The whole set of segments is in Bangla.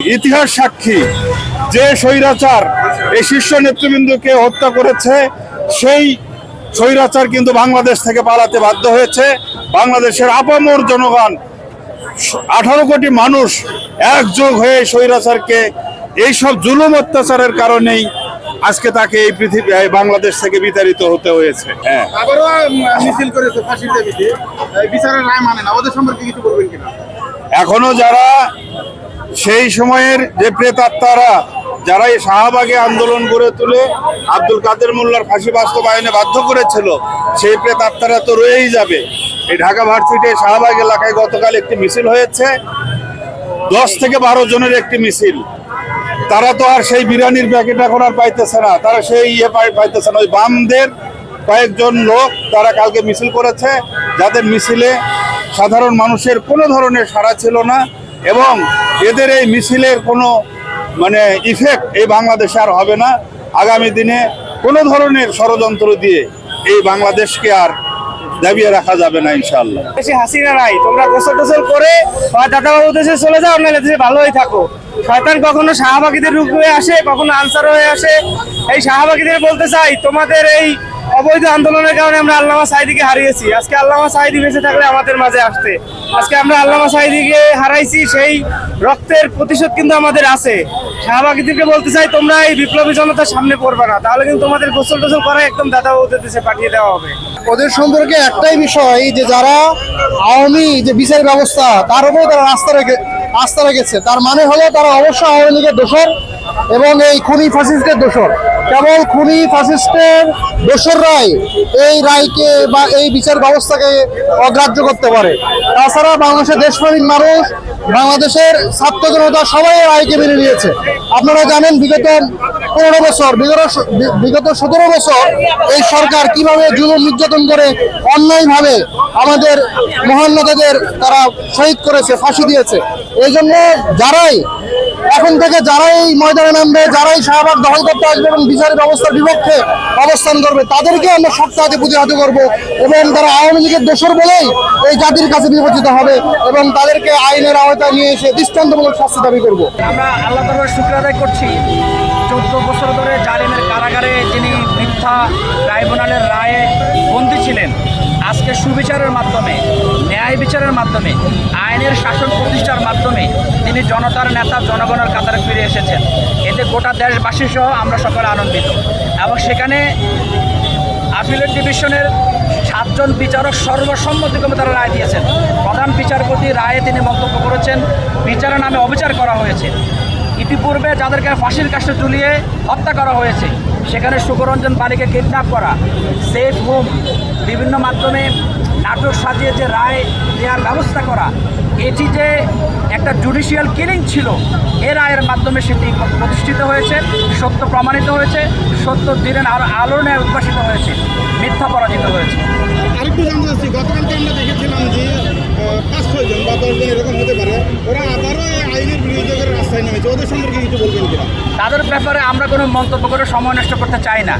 ইতিহাস সাক্ষী যে স্বৈরাচার এই শীর্ষ নেতৃবৃন্দকে হত্যা করেছে সেই স্বৈরাচার কিন্তু বাংলাদেশ থেকে পালাতে বাধ্য হয়েছে। বাংলাদেশের আপামর জনগণ আঠারো কোটি মানুষ একযোগ হয়ে স্বৈরাচারকে এইসব জুলুম অত্যাচারের কারণেই আজকে তাকে এই পৃথিবী বাংলাদেশ থেকে বিতাড়িত হতে হয়েছে। হ্যাঁ। মিছিল করেছে বিচারের রায় মানে না। ওদের সম্পর্কে কিছু বলবেন কিনা? এখনও যারা সেই সময়ের যে প্রেতাত্মারা যারা এই শাহবাগে আন্দোলন গড়ে তুলে আব্দুল কাদের মোল্লার ফাঁসি বাস্তবায়নে বাধ্য করেছিল, সেই প্রেতাত্মারা তো রয়েই যাবে। এই ঢাকা ভার্সিটির শাহবাগ এলাকায় গতকাল একটি মিছিল হয়েছে। দশ থেকে বারো জনের একটি মিছিল। তারা তো আর সেই বিরিয়ানির প্যাকেট এখন আর পাইতেছে না। তারা সেই ইয়ে পাই- পাইতেছে না। ওই বামদের কয়েকজন লোক তারা কালকে মিছিল করেছে। যাদের মিছিলে সাধারণ মানুষের কোনো ধরনের সাড়া ছিল না। এবং এদের এই মিছিলের কোনো মানে ইফেক্ট এই বাংলাদেশে আর হবে না। আগামী দিনে কোনো ধরনের ষড়যন্ত্র দিয়ে এই বাংলাদেশকে আর দাবিয়ে রাখা যাবে না ইনশাল্লাহ বেশি হাসিনা নাই। তোমরা গোসল টোসল করে হয় দাদাবাবু দেশে চলে যাও, নাহলে দেশে ভালোই থাকো। শয়তান কখনো শাহবাগীদের রূপ হয়ে আসে, কখনো আনসার হয়ে আসে। এই শাহবাগীদের বলতে চাই, তোমাদের এই অবৈধ আন্দোলনের কারণে আমরা আল্লামা সাইদিকে হারিয়েছি। আজকে আল্লামা সাইদি বেঁচে থাকলে আমাদের মাঝে আসতে। আজকে আমরা আল্লামা সাইদিকে হারাইছি, সেই রক্তের প্রতিশোধ কিন্তু আমাদের আছে। শাহবাগীদেরকে বলতে চাই, তোমরা এই বিপ্লবী জনতার সামনে পড়বে না। তাহলে কিন্তু তোমাদের গোসল টোসল করে একদম দাদাবাবুদের দেশে পাঠিয়ে দেওয়া হবে। ওদের সম্পর্কে একটাই বিষয়, যে যারা আওয়ামী যে বিচার ব্যবস্থা, তার উপরে তারা রাস্তা রেখে আস্থা রেখেছে। তার মানে হলো তারা অবশ্যই আওয়ামী লীগের দোষর এবং এই খুনি ফাসিস্টের দোষর। কেবল খুনি ফাসিস্টের দোসররাই এই রায়কে বা এই বিচার ব্যবস্থাকে অগ্রাহ্য করতে পারে। তাছাড়া বাংলাদেশের দেশপ্রেমিক মানুষ, বাংলাদেশের ছাত্র জনতা সবাই রায়কে মেনে নিয়েছে। আপনারা জানেন বিগত পনেরো বছর, বিগত বিগত সতেরো বছর এই সরকার কীভাবে জুলুম নির্যাতন করে অন্যায়ভাবে আমাদের মহান নেতাদের তারা শহীদ করেছে, ফাঁসি দিয়েছে। এই জন্য যারাই এখন থেকে যারাই ময়দানে নামবে, যারাই শাহবাগ দখল করতে আসবে এবং বিচার ব্যবস্থার বিপক্ষে অবস্থান করবে তাদেরকে আমরা শক্ত হাতে প্রতিহত করব এবং তারা আওয়ামী লীগের দোষর বলেই এই জাতির কাছে নির্বাচিত হবে এবং তাদেরকে আইনের আওতায় নিয়ে এসে দৃষ্টান্তমূলক শাস্তি দাবি করব। আমরা আল্লাহ তালার শুক্র আদায় করছি। চোদ্দ বছর ধরে জালিমের কারাগারে যিনি মিথ্যা ট্রাইব্যুনালের রায়ে বন্দী ছিলেন আজকে সুবিচারের মাধ্যমে, ন্যায় বিচারের মাধ্যমে, আইনের শাসন প্রতিষ্ঠার মাধ্যমে তিনি জনতার নেতা, জনগণের কাতারে ফিরে এসেছেন। এতে গোটা দেশবাসী সহ আমরা সকলে আনন্দিত। এবং সেখানে আপিলেট ডিভিশনের সাতজন বিচারক সর্বসম্মতিক্রমে তারা রায় দিয়েছেন। প্রধান বিচারপতি রায়ে তিনি মন্তব্য করেছেন, বিচারের নামে অবিচার করা হয়েছে। ইতিপূর্বে যাদেরকে ফাঁসির কাছে ঝুলিয়ে হত্যা করা হয়েছে, সেখানে সুকরঞ্জন বালিকে কিডন্যাপ করা, সেফ হোম বিভিন্ন মাধ্যমে নাটক সাজিয়ে যে রায় দেওয়ার ব্যবস্থা করা, এটি যে একটা জুডিশিয়াল কিলিং ছিল, এ রায়ের মাধ্যমে সেটি প্রতিষ্ঠিত হয়েছে, সত্য প্রমাণিত হয়েছে, সত্য দিনের আরও আলোড়নে উদ্ভাসিত হয়েছে, মিথ্যা পরাজিত হয়েছে। আরেকটু জানতে গতকালকে আমরা দেখেছিলাম যে পাঁচ ছয় জন বা দশ জন এরকম হতে পারে, ওরা আবারও এই আইনের বিরুদ্ধে করে ওদের সম্পর্কে কিছু বলবেন তাদের ব্যাপারে আমরা কোনো মন্তব্য করে সময় নষ্ট করতে চাই না।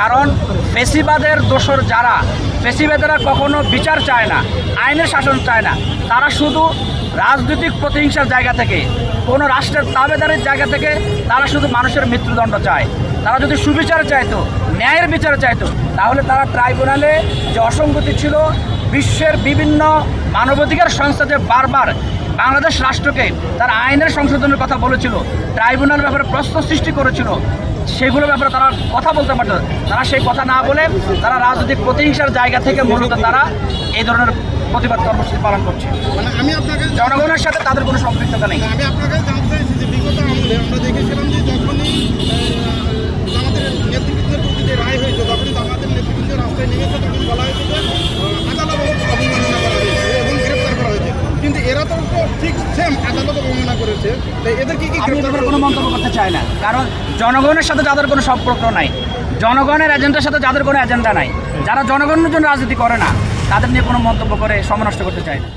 কারণ ফেসিবাদের দোষর যারা, ফেসিবাদেরা কখনো বিচার চায় না, আইনের শাসন চায় না। তারা শুধু রাজনৈতিক প্রতিহিংসার জায়গা থেকে, কোনো রাষ্ট্রের তাবেদারের জায়গা থেকে তারা শুধু মানুষের মৃত্যুদণ্ড চায়। তারা যদি সুবিচার চাইতো, ন্যায়ের বিচার চাইতো, তাহলে তারা ট্রাইব্যুনালে যে অসঙ্গতি ছিল বিশ্বের বিভিন্ন মানবাধিকার সংস্থা যে বারবার বাংলাদেশ রাষ্ট্রকে তার আইনের সংশোধনের কথা বলেছিল ট্রাইব্যুনাল ব্যাপারে প্রশ্ন সৃষ্টি করেছিল সেগুলোর ব্যাপারে তারা কথা বলতে পারত তারা সেই কথা না বলে তারা রাজনৈতিক প্রতিহিংসার জায়গা থেকে মূলত তারা এই ধরনের প্রতিবাদ কর্মসূচি পালন করছে। মানে আমি আপনাকে জনগণের সাথে তাদের কোনো সম্পৃক্ততা নেই। আমি আপনাকে জানতে চাইছি যে বিগত আমলে আমরা দেখেছিলাম ঠিক সেম আদালত অবমাননা করেছে। তাই কি আমি কোনো মন্তব্য করতে চাই না। কারণ জনগণের সাথে যাদের কোনো সম্পর্ক নাই জনগণের এজেন্ডার সাথে যাদের কোনো এজেন্ডা নাই যারা জনগণের জন্য রাজনীতি করে না তাদের নিয়ে কোনো মন্তব্য করে সময় নষ্ট করতে চায় না।